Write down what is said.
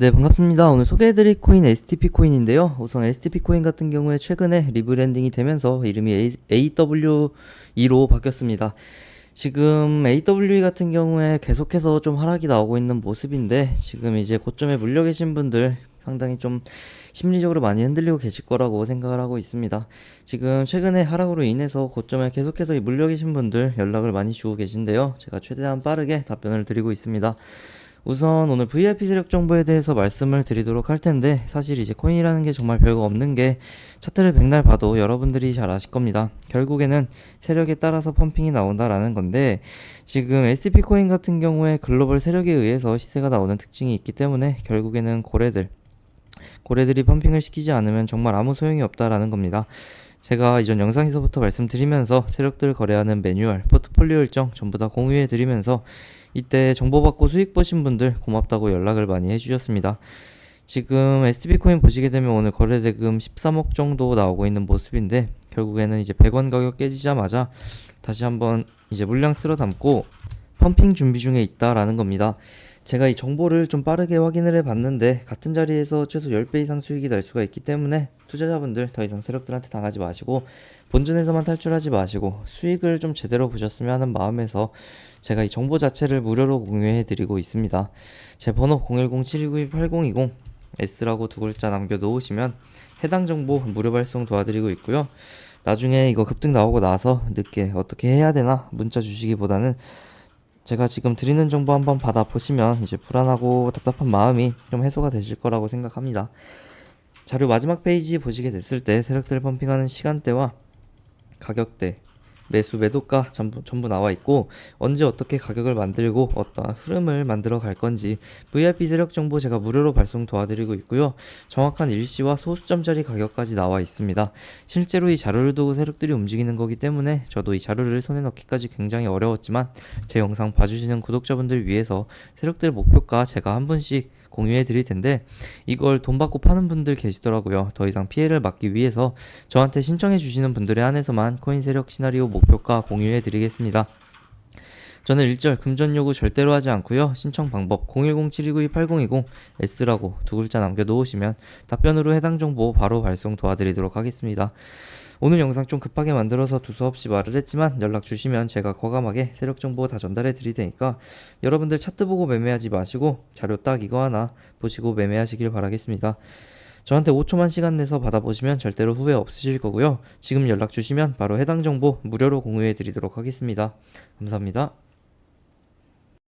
네, 반갑습니다. 오늘 소개해드릴 코인 STP 코인인데요. 우선 STP 코인 같은 경우에 최근에 리브랜딩이 되면서 이름이 AWE로 바뀌었습니다. 지금 AWE 같은 경우에 계속해서 좀 하락이 나오고 있는 모습인데 지금 이제 고점에 물려 계신 분들 상당히 좀 심리적으로 많이 흔들리고 계실 거라고 생각을 하고 있습니다. 지금 최근에 하락으로 인해서 고점에 계속해서 물려 계신 분들 연락을 많이 주고 계신데요. 제가 최대한 빠르게 답변을 드리고 있습니다. 우선 오늘 VIP 세력 정보에 대해서 말씀을 드리도록 할 텐데 사실 이제 코인이라는 게 정말 별거 없는 게 차트를 백날 봐도 여러분들이 잘 아실 겁니다. 결국에는 세력에 따라서 펌핑이 나온다라는 건데 지금 S&P 코인 같은 경우에 글로벌 세력에 의해서 시세가 나오는 특징이 있기 때문에 결국에는 고래들 고래들이 펌핑을 시키지 않으면 정말 아무 소용이 없다라는 겁니다. 제가 이전 영상에서부터 말씀드리면서 세력들 거래하는 매뉴얼, 포트폴리오 일정 전부 다 공유해 드리면서 이때 정보 받고 수익 보신 분들 고맙다고 연락을 많이 해주셨습니다. 지금 STB 코인 보시게 되면 오늘 거래 대금 13억 정도 나오고 있는 모습인데 결국에는 이제 100원 가격 깨지자마자 다시 한번 이제 물량 쓸어 담고 펌핑 준비 중에 있다라는 겁니다. 제가 이 정보를 좀 빠르게 확인을 해 봤는데 같은 자리에서 최소 10배 이상 수익이 날 수가 있기 때문에 투자자분들 더 이상 세력들한테 당하지 마시고 본전에서만 탈출하지 마시고 수익을 좀 제대로 보셨으면 하는 마음에서 제가 이 정보 자체를 무료로 공유해 드리고 있습니다. 제 번호 010-7292-8020 S라고 두 글자 남겨 놓으시면 해당 정보 무료 발송 도와드리고 있고요. 나중에 이거 급등 나오고 나서 늦게 어떻게 해야 되나 문자 주시기보다는 제가 지금 드리는 정보 한번 받아보시면 이제 불안하고 답답한 마음이 좀 해소가 되실 거라고 생각합니다. 자료 마지막 페이지 보시게 됐을 때 세력들 펌핑하는 시간대와 가격대, 매수 매도가 전부, 전부 나와 있고 언제 어떻게 가격을 만들고 어떠한 흐름을 만들어 갈 건지 VIP 세력 정보 제가 무료로 발송 도와드리고 있고요. 정확한 일시와 소수점짜리 가격까지 나와 있습니다. 실제로 이 자료를 두고 세력들이 움직이는 거기 때문에 저도 이 자료를 손에 넣기까지 굉장히 어려웠지만 제 영상 봐주시는 구독자분들 위해서 세력들 목표가 제가 한 분씩 공유해 드릴 텐데 이걸 돈 받고 파는 분들 계시더라고요. 더 이상 피해를 막기 위해서 저한테 신청해 주시는 분들에 한해서만 코인 세력 시나리오 목표가 공유해 드리겠습니다. 저는 일절 금전 요구 절대로 하지 않고요. 신청 방법 010-7292-8020 S라고 두 글자 남겨 놓으시면 답변으로 해당 정보 바로 발송 도와드리도록 하겠습니다. 오늘 영상 좀 급하게 만들어서 두서없이 말을 했지만 연락 주시면 제가 과감하게 세력 정보 다 전달해 드릴 테니까 여러분들 차트 보고 매매하지 마시고 자료 딱 이거 하나 보시고 매매하시길 바라겠습니다. 저한테 5초만 시간 내서 받아보시면 절대로 후회 없으실 거고요. 지금 연락 주시면 바로 해당 정보 무료로 공유해 드리도록 하겠습니다. 감사합니다.